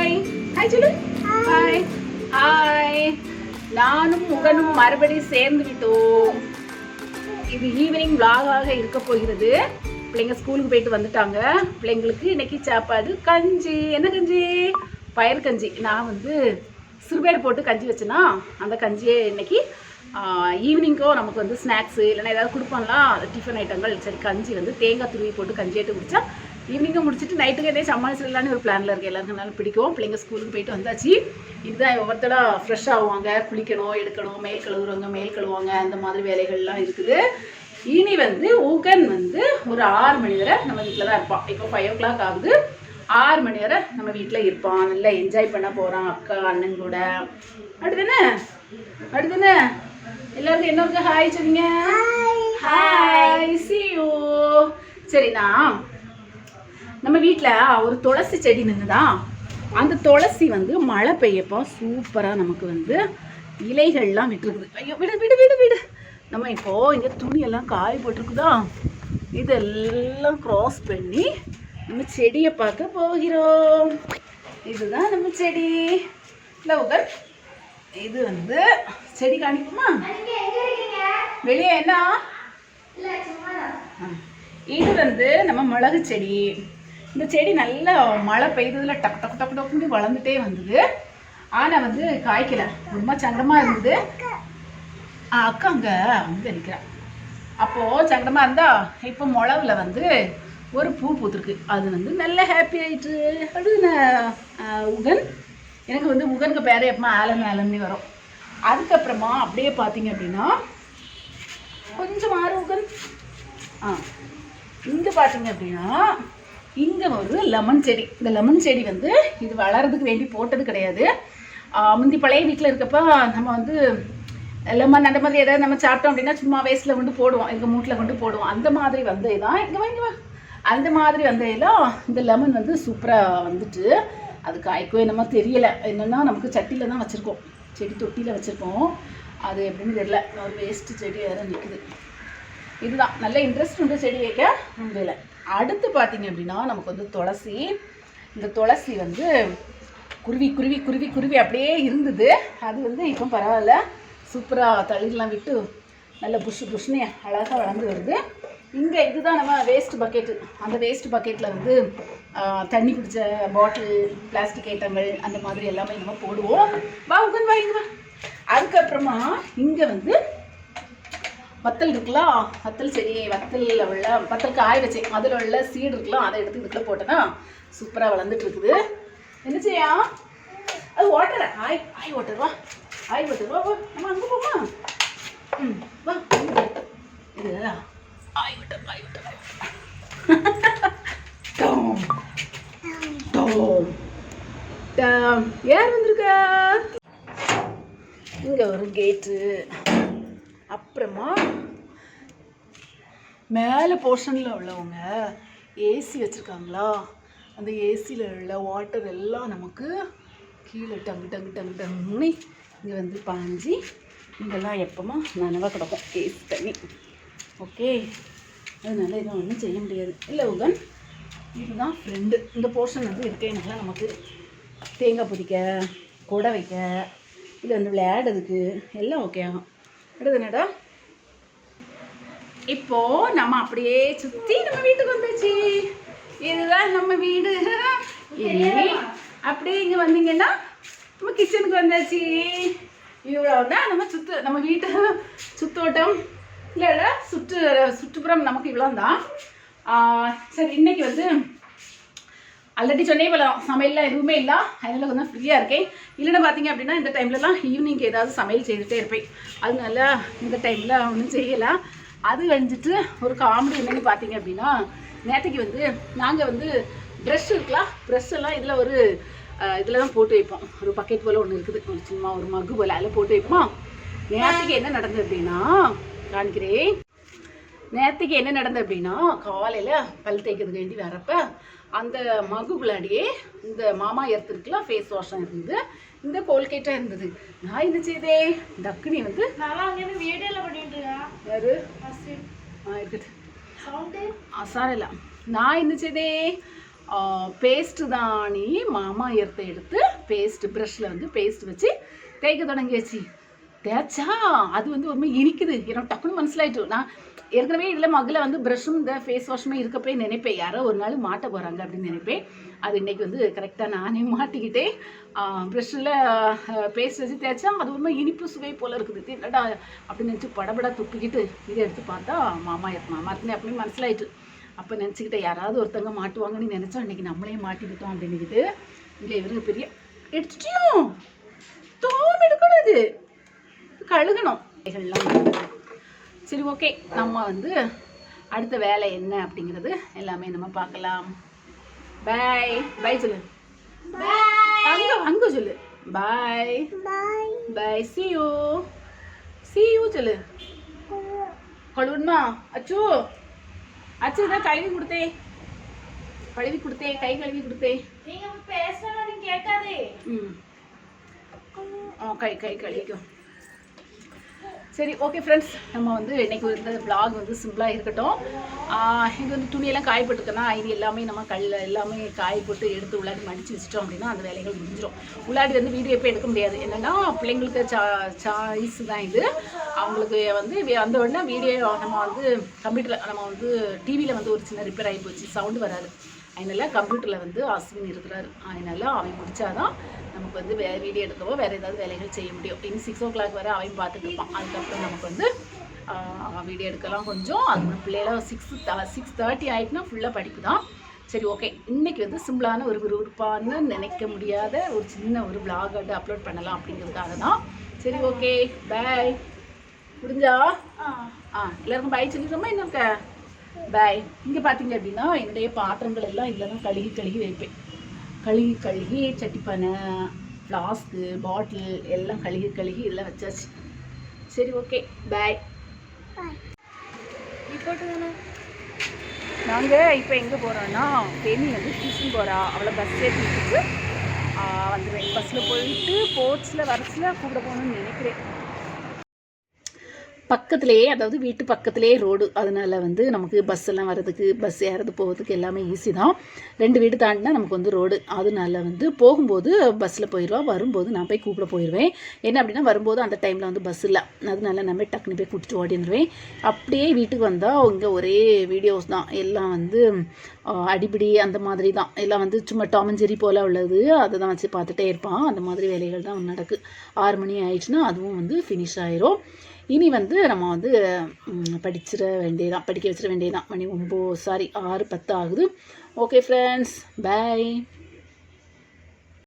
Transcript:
Hi hi சொல்லு hi hi நானும் முகனும் மறுபடியும் சேர்ந்து விட்டோம் இது ஈவினிங் விலாகாக இருக்க போகிறது. பிள்ளைங்க ஸ்கூலுக்கு போயிட்டு வந்துட்டாங்க. பிள்ளைங்களுக்கு இன்னைக்கு சாப்பாடு கஞ்சி. என்ன கஞ்சி? பயிர் கஞ்சி. நான் வந்து சிறுபேடு போட்டு கஞ்சி வச்சேன்னா அந்த கஞ்சியே இன்னைக்கு ஈவினிங்கோ நமக்கு வந்து ஸ்நாக்ஸு இல்லைன்னா ஏதாவது கொடுப்பாங்களா டிஃபன் ஐட்டங்கள் சரி கஞ்சி வந்து தேங்காய் துருவி போட்டு கஞ்சியாட்டு குடித்தா ஈவினிங்கும் முடிச்சுட்டு நைட்டுக்கு எதே சமாளிச்சிடலான்னு ஒரு பிளானில் இருக்குது எல்லாருக்கும் நல்லா பிடிக்கும். பிள்ளைங்க ஸ்கூலுக்கு போயிட்டு வந்தாச்சு. இதுதான் ஒவ்வொருத்தடா ஃப்ரெஷ் ஆகுவாங்க குளிக்கணும் எடுக்கணும் மேல் கழுவுறவங்க மேல் கழுவுவாங்க அந்த மாதிரி வேலைகள்லாம் இருக்குது. இனி வந்து உகன் வந்து ஒரு ஆறு மணி வரை நம்ம வீட்டில் தான் இருப்பான் இப்போ ஃபைவ் ஓ கிளாக் ஆகுது. ஆறு மணி வரை நம்ம வீட்டில் இருப்பான். நல்லா என்ஜாய் பண்ண போகிறான் அக்கா அண்ணன் கூட. அடுத்தானே அடுத்தானே எல்லாருக்கும் என்ன ஹாய் சொல்லுங்க. ஹாய் சி யூ சரிண்ணா நம்ம வீட்டில் ஒரு துளசி செடி நின்றுதான் அந்த துளசி வந்து மழை பெய்யப்போ சூப்பராக நமக்கு வந்து இலைகள்லாம் விட்டுருக்குது. ஐயோ விடு விடு விடு விடு. நம்ம இப்போ இங்கே துணியெல்லாம் காய போட்டிருக்குதா? இதெல்லாம் கிராஸ் பண்ணி நம்ம செடியை பார்க்க போகிறோம். இதுதான் நம்ம செடி. லவுகர் இது வந்து செடி காணிக்குமா? வெளியே என்ன. இது வந்து நம்ம மிளகு செடி. இந்த செடி நல்லா மழை பெய்ததுல டக் டக் டக்கு டக்குன்னு வளர்ந்துட்டே வந்தது. ஆனால் வந்து காய்க்கல. ரொம்ப சங்கமாக இருந்தது. அக்கா அங்கே அங்கே நிற்கிறான் அப்போது சங்கடமாக இருந்தால் இப்போ முளவில் வந்து ஒரு பூ பூத்துருக்கு. அது வந்து நல்ல ஹாப்பி ஆயிட்டு. அடுன உகன். எனக்கு வந்து உகனுக்கு பேர் எப்பமா ஆலன் ஆலன்னு வரும். அதுக்கப்புறமா அப்படியே பார்த்தீங்க அப்படின்னா கொஞ்சம் மாறு உகன். ஆ இங்கே பார்த்தீங்க அப்படின்னா இங்கே ஒரு லெமன் செடி. இந்த லெமன் செடி வந்து இது வளர்றதுக்கு வேண்டி போட்டது கிடையாது. முந்தி பழைய வீட்டில் இருக்கப்போ நம்ம வந்து லெமன் அந்த மாதிரி ஏதாவது நம்ம சாப்பிட்டோம் அப்படின்னா சும்மா வேஸ்ட்டில் கொண்டு போடுவோம். எங்கள் மூட்டில் கொண்டு போடுவோம். அந்த மாதிரி வந்தது தான் இங்கே வாங்கி வா. அந்த மாதிரி வந்ததெல்லாம் இந்த லெமன் வந்து சூப்பராக வந்துட்டு அது காய்க்கோ என்னமோ தெரியலை. என்னென்னா நமக்கு சட்டியில் தான் வச்சுருக்கோம். செடி தொட்டியில் வச்சுருக்கோம். அது எப்படின்னு தெரியல. ஒரு வேஸ்ட்டு செடி வேறு நிற்குது இதுதான். நல்ல இன்ட்ரெஸ்ட் உண்டு செடி வைக்க முடியலை. அடுத்து பார்த்தீங்க அப்படின்னா நமக்கு வந்து துளசி. இந்த துளசி வந்து குருவி குருவி குருவி குருவி அப்படியே இருந்தது. அது வந்து இப்போ பரவாயில்ல. சூப்பராக தளிர்லாம் விட்டு நல்ல புஷு புஷ்னே அழகாக வளர்ந்து வருது. இங்கே இதுதான் நம்ம வேஸ்ட் பக்கெட்டு அந்த வேஸ்ட் பக்கெட்டில் வந்து தண்ணி பிடிச்ச பாட்டில் பிளாஸ்டிக் ஐட்டங்கள் அந்த மாதிரி எல்லாமே நம்ம போடுவோம். வா உட்காந்து வா வா. அதுக்கப்புறமா இங்கே வந்து வத்தல் இருக்குல்ல வத்தல் செடி வத்தலில் உள்ள வத்தல் காய வச்சேன் அதில் உள்ள சீடு இருக்கலாம் அதை எடுத்து இதுக்குள்ள போட்டேன்னா சூப்பராக வளர்ந்துட்டு இருக்குது என்ன செய்யா? அது ஓட்டுற ஆய் ஆய் ஓட்டுருவா ஆய் ஓட்டுருவா வா? வா நம்ம அங்கே போமா? ம் வா இது ஆய் வாட்டர் ஆய் வாட்டர் ஆய் டோம் டோம். யார் வந்திருக்கா? இங்கே ஒரு கேட்டு அப்புறமா மேலே போர்ஷனில் உள்ளவங்க ஏசி வச்சுருக்காங்களா? அந்த ஏசியில் உள்ள வாட்டர் எல்லாம் நமக்கு கீழே டங்கு டங்கு டங்கு டங்குன்னு இங்கே வந்து பாஞ்சு இங்கெல்லாம் எப்போமா நனவாக கிடக்கும். ஏசி தண்ணி. ஓகே அதனால இதை ஒன்றும் செய்ய முடியாது. இல்லை உகன் இதுதான் ஃப்ரெண்டு இந்த போர்ஷன் வந்து இருக்கேனால நமக்கு தேங்காய் பொதிக்க கொடை வைக்க இல்லை வந்து விளையாடுறதுக்கு எல்லாம் ஓகே ஆகும். அடுத்து என்னடா? இப்போ நம்ம அப்படியே சுத்தி நம்ம வீட்டுக்கு வந்தாச்சு இதுதான் நம்ம வீடு. அப்படியே இங்க வந்தீங்கன்னா நம்ம கிச்சனுக்கு வந்தாச்சு. இவ்வளவுதான் நம்ம சுத்து நம்ம வீட்டு சுத்தோட்டம். இல்லை இல்லை சுற்று சுற்றுப்புறம் நமக்கு இவ்வளோ தான் சரி இன்னைக்கு வந்து ஆல்ரெடி சொன்னே போல சமையல்லாம் எதுவுமே இல்லை. அதனால் கொஞ்சம் ஃப்ரீயாக இருக்கேன். இல்லைன்னு பார்த்தீங்க அப்படின்னா இந்த டைம்லலாம் ஈவினிங் ஏதாவது சமையல் செய்துட்டே இருப்பேன். அதனால இந்த டைமில் ஒன்றும் செய்யலை. அது கழிஞ்சிட்டு ஒரு காமெடி என்னென்னு பார்த்தீங்க அப்படின்னா நேற்றுக்கு வந்து நாங்கள் வந்து ப்ரெஷ் இருக்கலாம் ப்ரெஷ் எல்லாம் இதில் ஒரு இதில் தான் போட்டு வைப்போம். ஒரு பக்கெட் போல் ஒன்று இருக்குது. ஒரு சும்மா ஒரு மகு போல் அதில் போட்டு வைப்போம்? நேற்றுக்கு என்ன நடந்தது அப்படின்னா காணிக்கிறேன் நேற்றுக்கு என்ன நடந்தது அப்படின்னா காலையில் பல் தேய்க்கிறதுக்கு வேண்டி வரப்போ அந்த மகுக்குள்ளாடியே இந்த மாமா எர்த் இருக்குல்ல ஃபேஸ் வாஷம் இருந்தது. இந்த கோல்கேட்டாக இருந்தது. நான் என்ன செய்தே? டக்குனி வந்து யாரு? இருக்குது சாரில்ல நான் என்ன செய்தே? பேஸ்ட்டு தானி மாமா எர்த்தை எடுத்து பேஸ்ட் ப்ரஷ்ஷில் வந்து பேஸ்ட் வச்சு தேய்க்க தொடங்கியாச்சு. தேய்ச்சா அது வந்து ஒரு மாதிரி இனிக்குது. எனக்கு டக்குன்னு மனசிலாயிட்டு நான் ஏற்கனவே இதில் மகளில் வந்து ப்ரஷ்ஷும் இந்த ஃபேஸ் வாஷுமே இருக்கப்பே நினைப்பேன். யாரோ ஒரு நாள் மாட்ட போகிறாங்க அப்படின்னு நினைப்பேன். அது இன்றைக்கி வந்து கரெக்டாக நானே மாட்டிக்கிட்டேன். ப்ரஷ்ஷில் பேஸ்ட் வச்சு தேய்ச்சா அது ஒரு இனிப்பு சுவை போல் இருக்குது. என்னடா அப்படின்னு நினச்சி படபடா துப்பிக்கிட்டு இதை எடுத்து பார்த்தா மாமா எத் மாமா இருக்குன்னு மனசிலாயிட்டு. அப்போ நினச்சிக்கிட்டேன் யாராவது ஒருத்தங்க மாட்டுவாங்கன்னு நினச்சா இன்றைக்கி நம்மளே மாட்டிக்கிட்டோம் அப்படின்னுக்கிட்டு இங்கே இவருங்க பெரிய எடுத்துட்டியும். தோம் எடுக்கூடாது கழுகணும். இவைகள்லாம் சரி ஓகே நம்ம வந்து அடுத்த வேலை என்ன அப்படிங்கிறது எல்லாமே நம்ம பார்க்கலாம். பாய் பாய் சொல்லு. அங்க அங்க சொல்லு. Bye bye see you. See you சொல்லு. கழுவுமா அச்சு. அச்சு இதான் கழுவி கொடுத்தே. கழுவி கொடுத்தே கை கழுவி கொடுத்தே. நீங்க நீங்க கேட்காதே ம். ஆ கை கை கழிக்கும் சரி ஓகே ஃப்ரெண்ட்ஸ் நம்ம வந்து இன்றைக்கி இந்த பிளாக் வந்து சிம்பிளாக இருக்கட்டும். இது வந்து துணியெல்லாம் காய போட்டுருக்கேன்னா இது எல்லாமே நம்ம கல்லில் எல்லாமே காய போட்டு எடுத்து உள்ளாடி மடித்து வச்சிட்டோம் அப்படின்னா அந்த வேலைகள் முடிஞ்சிடும் உள்ளாடி வந்து வீடியோ எப்போ எடுக்க முடியாது. என்னென்னா பிள்ளைங்களுக்கு சா சாய்ஸ் தான் இது. அவங்களுக்கு வந்து வி- வந்த உடனே வீடியோ நம்ம வந்து கம்ப்யூட்டரில் நம்ம வந்து டிவியில் வந்து ஒரு சின்ன ரிப்பேர் ஆகி போச்சு. சவுண்டு வராது. அதனால கம்ப்யூட்டரில் வந்து அஸ்வின் இருக்கிறாரு. அதனால அவன் முடித்தாதான் நமக்கு வந்து வே வீடியோ எடுக்கவோ வேறு ஏதாவது வேலைகள் செய்ய முடியும். இனி சிக்ஸ் ஓ கிளாக் வரை அவன் பார்த்துட்டு இருப்பான். அதுக்கப்புறம் நமக்கு வந்து வீடியோ எடுக்கலாம் கொஞ்சம். அது பிள்ளைகள சிக்ஸ் சிக்ஸ் தேர்ட்டி ஆகிட்டுனா ஃபுல்லாக படிப்பு தான். சரி ஓகே இன்னைக்கு வந்து சிம்பிளான ஒரு விறுவிறுப்பான்னு நினைக்க முடியாத ஒரு சின்ன ஒரு vlog வந்து அப்லோட் பண்ணலாம் அப்படிங்கிறதுக்காக தான். சரி ஓகே பாய் முடிஞ்சா? ஆ. எல்லாருக்கும் பாய் சொல்லிடுறோமா? என்ன இருக்க பாய் இங்கே பார்த்தீங்க அப்படின்னா என்னுடைய பாத்திரங்கள் எல்லாம் இதில் தான் கழுகி கழுகி வைப்பேன். கழுகி கழுகி சட்டிப்பானை ஃப்ளாஸ்க்கு பாட்டில் எல்லாம் கழுகி கழுகி இதில் வச்சாச்சு. சரி ஓகே பாய் நாங்கள் இப்போ எங்கே போகிறோன்னா பெண்ணி வந்து டியூஷன் போகிறா அவளை பஸ் ஏற்றி விட்டுட்டு வந்துடுவேன் பஸ்ஸில் போயிட்டு போர்ட்ஸில் வரச்சில் கூப்பிட போகணும்னு நினைக்கிறேன். பக்கத்துலேயே அதாவது வீட்டு பக்கத்துலேயே ரோடு. அதனால வந்து நமக்கு பஸ் எல்லாம் வர்றதுக்கு பஸ் ஏறது போகிறதுக்கு எல்லாமே ஈஸி தான். ரெண்டு வீடு தாண்டினா நமக்கு வந்து ரோடு. அதனால வந்து போகும்போது பஸ்ஸில் போயிடுவா வரும்போது நான் போய் கூப்பிட போயிடுவேன் என்ன அப்படின்னா வரும்போது அந்த டைமில் வந்து பஸ் இல்லை. அதனால நம்ம டக்குன்னு போய் கூட்டிட்டு ஓடிடுவேன். அப்படியே வீட்டுக்கு வந்தால் இங்கே ஒரே வீடியோஸ் தான். எல்லாம் வந்து அடிப்படி அந்த மாதிரி தான். எல்லாம் வந்து சும்மா டாமஞ்சேரி போல் உள்ளது. அதை தான் வச்சு பார்த்துட்டே இருப்பான். அந்த மாதிரி வேலைகள் தான் நடக்கு. ஆறு மணி ஆயிடுச்சுன்னா அதுவும் வந்து ஃபினிஷ் ஆயிரும். இனி வந்து நம்ம வந்து படிச்சிட வேண்டியதான் படிக்க வச்சிட வேண்டியதான் மணி ஒம்பது சாரி ஆறு பத்து ஆகுது. Okay friends by